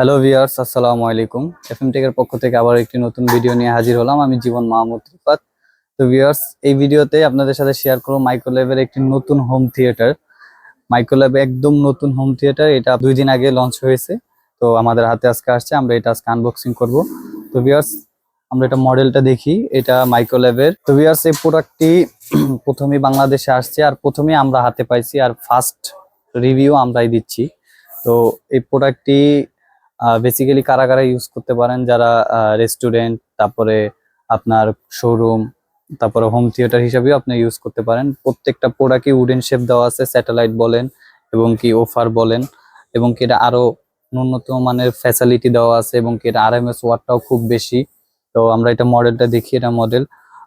Hello viewers আসসালামু আলাইকুম। FM টেকের পক্ষ থেকে আবার একটি নতুন ভিডিও নিয়ে হাজির হলাম। আমি জীবন মাহমুদ রিফাত। তো ভিউয়ার্স এই ভিডিওতে আপনাদের সাথে শেয়ার করব মাইক্রোল্যাবের একটি নতুন হোম থিয়েটার মাইক্রোল্যাব একদম নতুন হোম থিয়েটার এটা দুই দিন আগে লঞ্চ হয়েছে। তো আমাদের হাতে আজকে আসছে, আমরা এটা আজকে আনবক্সিং করব। তো ভিয়ার্স আমরা এটা মডেলটা দেখি, এটা মাইক্রোল্যাবের তো ভিউয়ার্স এই প্রোডাক্টটি প্রথমেই বাংলাদেশে আসছে আর প্রথমেই আমরা হাতে পাইছি আর ফার্স্ট রিভিউ আমরাই দিচ্ছি। তো এই প্রোডাক্টটি বেসিক্যালি কারা কারা ইউজ করতে পারেন? যারা রেস্টুরেন্ট তারপরে আপনার শোরুম তারপরে হোম থিয়েটার হিসাবেও আপনি ইউজ করতে পারেন। প্রত্যেকটা প্রোডাক্টই উডেন শেপ দেওয়া আছে স্যাটেলাইট বলেন এবং কি অফার বলেন এবং কি এটা আরও ন্যূনতম মানের ফ্যাসিলিটি দেওয়া আছে এবং কি এটা আর এম এস ওয়াটটাও খুব বেশি। তো আমরা এটা মডেলটা দেখি, এটা model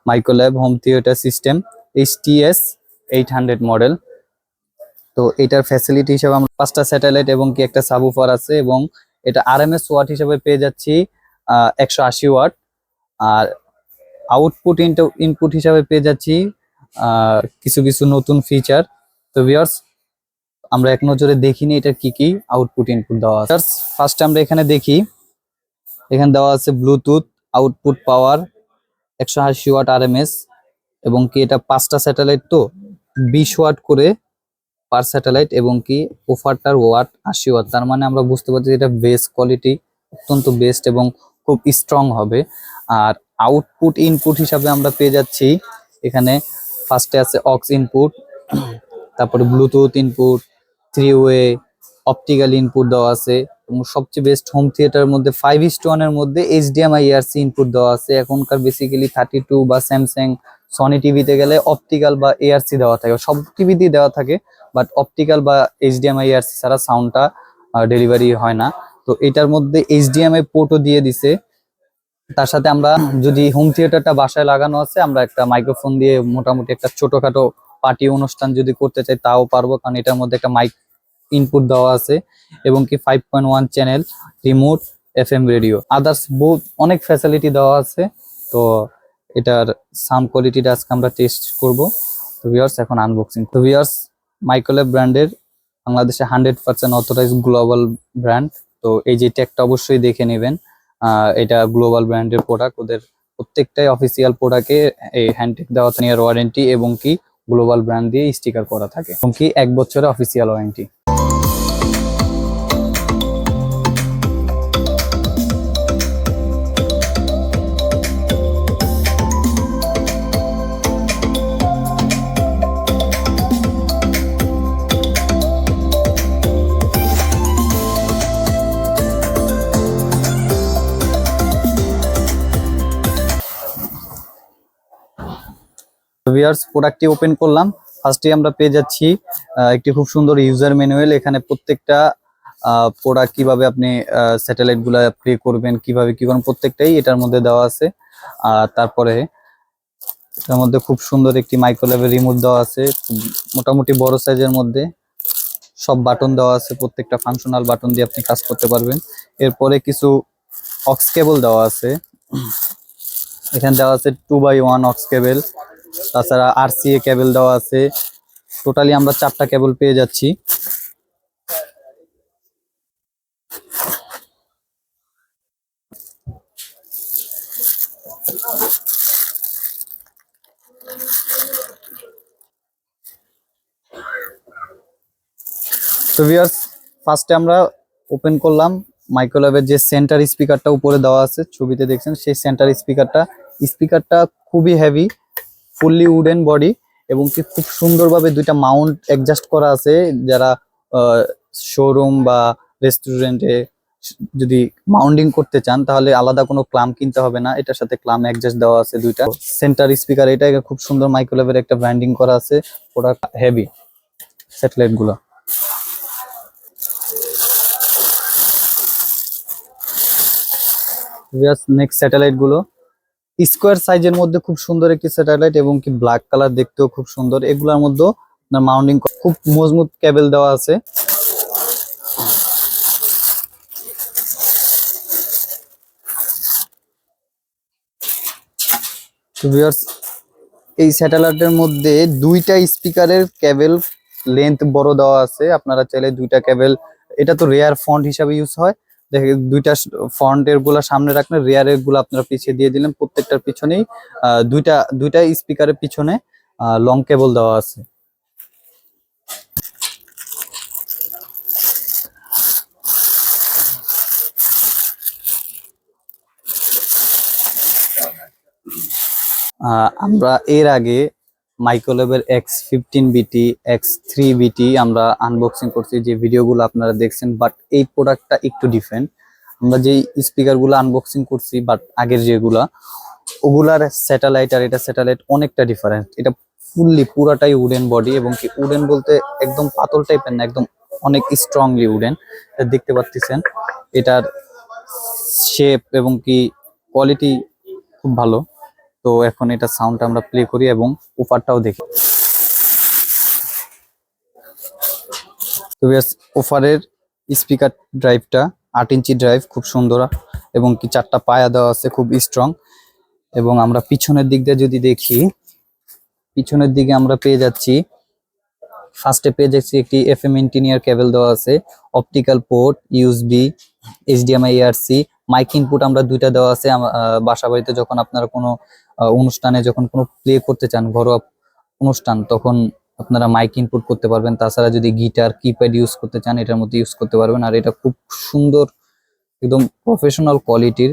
Microlab home theatre system H T S eight hundred model তো এটার ফ্যাসিলিটি হিসাবে আমরা পাঁচটা স্যাটেলাইট এবং কি একটা সাবুফার আছে এবং এটা আর এম এস ওয়াট হিসাবে পেয়ে যাচ্ছি একশো আশি ওয়াট আর আউটপুট ইনপুট হিসাবে পেয়ে যাচ্ছি কিছু কিছু নতুন ফিচার তো ভিউয়ার্স আমরা এক নজরে দেখিনি এটা কি কি আউটপুট ইনপুট দেওয়া আছে। ফার্স্ট আমরা এখানে দেখি, এখানে দেওয়া আছে ব্লুটুথ আউটপুট পাওয়ার একশো আশি ওয়াট আর এবং কি এটা পাঁচটা স্যাটেলাইট তো? বিশ ওয়াট করে পার স্যাটেলাইট এবং কি ওফারটার ওয়াট আশি ওয়াট। তার মানে আমরা বুঝতে পারছি এটা বেস্ট কোয়ালিটি অত্যন্ত বেস্ট এবং খুব স্ট্রং হবে। আর আউটপুট ইনপুট হিসাবে আমরা পেয়ে যাচ্ছি, এখানে ফার্স্টে আছে অক্স ইনপুট তারপরে bluetooth input three way optical input দেওয়া আছে, এবং সবচেয়ে বেস্ট হোম থিয়েটারের মধ্যে ফাইভ ইস এর মধ্যে এইচডিএমআই ইয়ারসি ইনপুট দেওয়া আছে। এখনকার বেসিক্যালি থার্টি টু বা স্যামসাং সনি টিভিতে গেলে অপটিক্যাল বা এআরসি দেওয়া থাকে, সব টিভিতেই দেওয়া থাকে। বাট অপটিক্যাল বা এইচডিএমআই ইয়ারসি ছাড়া সাউন্ডটা ডেলিভারি হয় না। তো এটার মধ্যে এইচডিএমআই পোর্টও দিয়ে দিছে। তার সাথে আমরা যদি হোম থিয়েটারটা বাসায় লাগানো আছে, আমরা একটা মাইক্রোফোন দিয়ে মোটামুটি একটা ছোটখাটো পার্টি অনুষ্ঠান যদি করতে চাই, তাও পারব। কারণ এটার মধ্যে একটা মাইক ইনপুট দেওয়া আছে এবং কি five point one channel remote F M radio others বহুত অনেক ফ্যাসিলিটি দেওয়া আছে। তো এটার সাউন্ড কোয়ালিটিটা আজকে আমরা টেস্ট করব। তো ভিউয়ার্স এখন আনবক্সিং তো ভিউয়ার্স মাইক্রোলেভ ব্র্যান্ডের বাংলাদেশে hundred percent authorize global brand তো এই যে ট্যাগটা অবশ্যই দেখে নেবেন। এটা গ্লোবাল ব্র্যান্ডের প্রোডাক্ট ওদের প্রত্যেকটাই অফিসিয়াল প্রোডাক্টে এই হ্যান্ডটেক দেওয়া নিয়ে ওয়ারেন্টি এবং কি গ্লোবাল ব্র্যান্ড দিয়ে স্টিকার করা থাকে। এবং কি এক বছরের অফিসিয়াল ওয়ারেন্টি ভিউয়ার্স প্রোডাক্টটি ওপেন করলাম। ফার্স্টে আমরা পেয়ে যাচ্ছি একটি খুব সুন্দর ইউজার ম্যানুয়াল এখানে প্রত্যেকটা প্রোডাক্ট কীভাবে আপনি স্যাটেলাইটগুলা প্লে করবেন, কীভাবে কি করবেন, প্রত্যেকটাই এটার মধ্যে দেওয়া আছে। আর তারপরে এটার মধ্যে খুব সুন্দর একটি মাইক্রোলেভেল রিমোট দেওয়া আছে মোটামুটি বড় সাইজের মধ্যে। সব বাটন দেওয়া আছে, প্রত্যেকটা ফাংশনাল বাটন দিয়ে আপনি কাজ করতে পারবেন। এরপরে কিছু অক্স কেবল দেওয়া আছে। এখানে দেওয়া আছে two by one aux cable তাছাড়া আরসিএ কেবল দেওয়া আছে। টোটালি আমরা চারটা কেবল পেয়ে যাচ্ছি। তো ভিউয়ার্স ফার্স্টে আমরা ওপেন করলাম মাইক্রোল্যাবের যে সেন্টার স্পিকারটা উপরে দেওয়া আছে, ছবিতে দেখছেন, সেই সেন্টার স্পিকারটা স্পিকারটা খুবই হেভি ফুললি উডেন বডি এবং কি খুব সুন্দরভাবে দুইটা মাউন্ট অ্যাডজাস্ট করা আছে। যারা শোরুম বা রেস্টুরেন্টে যদি মাউন্টিং করতে চান, তাহলে আলাদা কোনো ক্লাম কিনতে হবে না। এটার সাথে ক্লাম অ্যাডজাস্ট দেওয়া আছে দুইটা। সেন্টার স্পিকার এটা খুব সুন্দর মাইক্রোলেভের একটা ব্র্যান্ডিং করা আছে। প্রোডাক্ট হেভি স্যাটেলাইটগুলো। নেক্সট স্যাটেলাইটগুলো। স্কোয়ার সাইজের মধ্যে খুব সুন্দর একটি স্যাটেলাইট এবং কি ব্ল্যাক কালার দেখতেও খুব সুন্দর। এগুলোর মধ্যে আপনার মাউন্টিং খুব মজবুত কেবল দেওয়া আছে। এই স্যাটেলাইটের মধ্যে দুইটা স্পিকারের কেবল লেন্থ বড় দেওয়া আছে। আপনারা চাইলে দুইটা কেবল এটা তো রেয়ার ফন্ট হিসাবে ইউজ হয়। দেখে দুইটা ফ্রন্টেরগুলা সামনে রাখলেন রিয়ারেরগুলা আপনারা পিছিয়ে দিয়ে দিলেন। প্রত্যেকটার পিছনেই দুইটা দুইটা স্পিকারের পিছনে লং কেবল দেওয়া আছে। আমরা এর আগে মাইক্রোলেভের X fifteen BT X three BT আমরা আনবক্সিং করছি, যে ভিডিওগুলো আপনারা দেখছেন বাট এই প্রোডাক্টটা একটু ডিফারেন্ট আমরা যেই স্পিকারগুলো আনবক্সিং করছি বাট আগের যেগুলা, ওগুলার স্যাটেলাইট আর এটা স্যাটেলাইট অনেকটা ডিফারেন্ট এটা ফুললি পুরাটাই উডেন বডি এবং কি উডেন বলতে একদম পাতল টাইপের না, একদম অনেক স্ট্রংলি উডেন দেখতে পাচ্ছেন, এটার শেপ এবং কি কোয়ালিটি খুব ভালো। তো এখন এটা সাউন্ডটা আমরা প্লে করি এবং ওফারটাও দেখি। তো ওফারের স্পিকার ড্রাইভটা আট ইঞ্চি ড্রাইভ খুব সুন্দর এবং কি চারটা পায়া দেওয়া আছে, খুব স্ট্রং এবং আমরা পিছনের দিক দিয়ে যদি দেখি, পিছনের দিকে আমরা পেয়ে যাচ্ছি ফার্স্টে পেয়ে যাচ্ছি একটি এফ এম ইন্টিনিয়ার কেবল দেওয়া আছে optical port USB HDMI ARC mic input আমরা দুইটা দেওয়া আছে বাসা বাড়িতে যখন আপনারা কোনো অনুষ্ঠানে যখন কোনো প্লে করতে চান, ঘরোয়া অনুষ্ঠান, তখন আপনারা মাইক ইনপুট করতে পারবেন। তাছাড়া যদি গিটার কিপ্যাড ইউজ করতে চান, এটার মধ্যে ইউজ করতে পারবেন। আর এটা খুব সুন্দর, একদম প্রফেশনাল কোয়ালিটির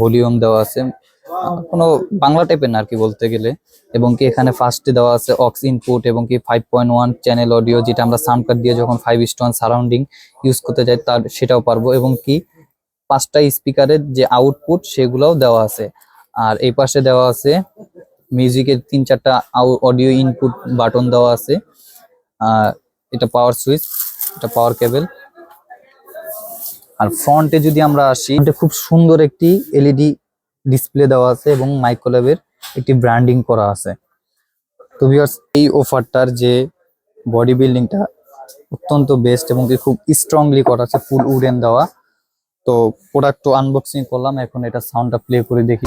ভলিউম দেওয়া আছে। কোনো বাংলা টাইপের না আর কি বলতে গেলে। এবং কি এখানে ফার্স্টে দেওয়া আছে অক্স ইনপুট এবং কি five point one channel audio যেটা আমরা সাউন্ড কার্ড দিয়ে যখন ফাইভ স্টোন সারাউন্ডিং ইউজ করতে চাই তার, সেটাও পারব। এবং কি পাঁচটা স্পিকারের যে আউটপুট সেগুলোও দেওয়া আছে। আর এই পাশে দেওয়া আছে মিউজিকের তিন চারটা অডিও ইনপুট বাটন দেওয়া আছে। আর এটা পাওয়ার সুইচ এটা পাওয়ার কেবল আর ফ্রন্টে যদি আমরা আসি এটা খুব সুন্দর একটি এলইডি ডিসপ্লে দেওয়া আছে এবং মাইক্রোলেভের একটি ব্র্যান্ডিং করা আছে। তো ভিউয়ার্স এই অফারটার যে বডি বিল্ডিংটা অত্যন্ত বেস্ট এবং খুব স্ট্রংলি করা আছে ফুল উডেন দেওয়া। তো প্রোডাক্ট তো আনবক্সিং করলাম এখন এটা সাউন্ডটা প্লে করে দেখি।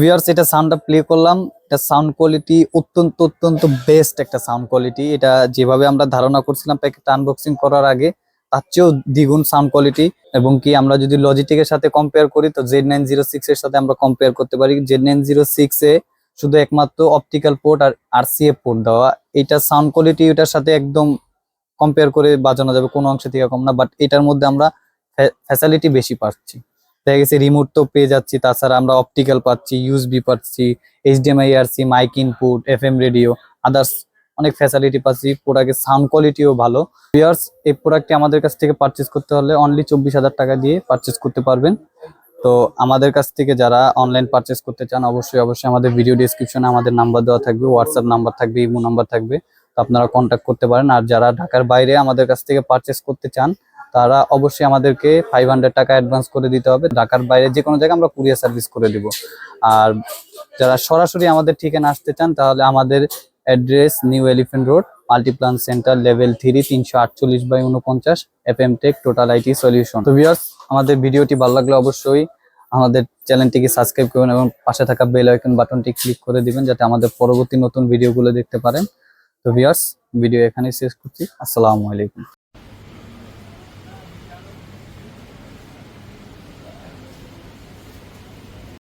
ভিউয়ার্স এটা সাউন্ডটা প্লে করলাম। এটা সাউন্ড কোয়ালিটি অত্যন্ত অত্যন্ত বেস্ট একটা সাউন্ড কোয়ালিটি এটা যেভাবে আমরা ধারণা করছিলাম প্যাকেটটা আনবক্সিং করার আগে, তার চেয়েও দ্বিগুণ সাউন্ড কোয়ালিটি এবং কি আমরা যদি লজিটেকের সাথে কম্পেয়ার করি, তো জেড নাইন জিরো সিক্স এর সাথে আমরা কম্পেয়ার করতে পারি। জেড নাইন জিরো সিক্স এ শুধু একমাত্র অপটিক্যাল পোর্ট আর আরসিএফ পোর্ট দেওয়া। এটা সাউন্ড কোয়ালিটি এটার সাথে একদম কম্পেয়ার করে বাজানো যাবে কোনো অংশ থেকে কম না। বাট এটার মধ্যে আমরা ফ্যাসিলিটি বেশি পাচ্ছি। দেখা গেছে রিমোট তো পেয়ে যাচ্ছি, তাছাড়া আমরা অপটিক্যাল পাচ্ছি ইউএসবি পাচ্ছি HDMI ARC mic input FM radio others অনেক ফ্যাসিলিটি পাচ্ছি প্রোডাক্টের সাউন্ড কোয়ালিটিও ভালো। ভিউয়ার্স এই প্রোডাক্টটি আমাদের কাছ থেকে পারচেস করতে হলে অনলি চব্বিশ হাজার টাকা দিয়ে পারচেস করতে পারবেন। তো আমাদের কাছ থেকে যারা অনলাইন পারচেস করতে চান, অবশ্যই অবশ্যই আমাদের ভিডিও ডিসক্রিপশনে আমাদের নাম্বার দেওয়া থাকবে হোয়াটসঅ্যাপ নাম্বার থাকবে ইমো নাম্বার থাকবে। আপনারা কন্ট্যাক্ট করতে পারেন। আর যারা ঢাকার বাইরে আমাদের কাছ থেকে পারচেস করতে চান, তারা অবশ্যই আমাদেরকে ফাইভ হান্ড্রেড টাকা অ্যাডভান্স করে দিতে হবে। ঢাকার বাইরে যে কোনো জায়গায় আমরা কুরিয়ার সার্ভিস করে দিব। আর যারা সরাসরি আমাদের ঠিকানা আসতে চান, তাহলে আমাদের address New Elephant Road Multiplan Center level three তিনশো আটচল্লিশ বাই উনপঞ্চাশ F M Tech Total IT Solution তো ভিউয়ার্স আমাদের ভিডিওটি ভালো লাগলে অবশ্যই আমাদের চ্যানেলটিকে সাবস্ক্রাইব করবেন এবং পাশে থাকা বেল আইকন বাটনটি ক্লিক করে দিবেন, যাতে আমাদের পরবর্তী নতুন ভিডিওগুলো দেখতে পারেন। তো ভিউয়ার্স ভিডিও এখানেই শেষ করছি। আসসালামু আলাইকুম।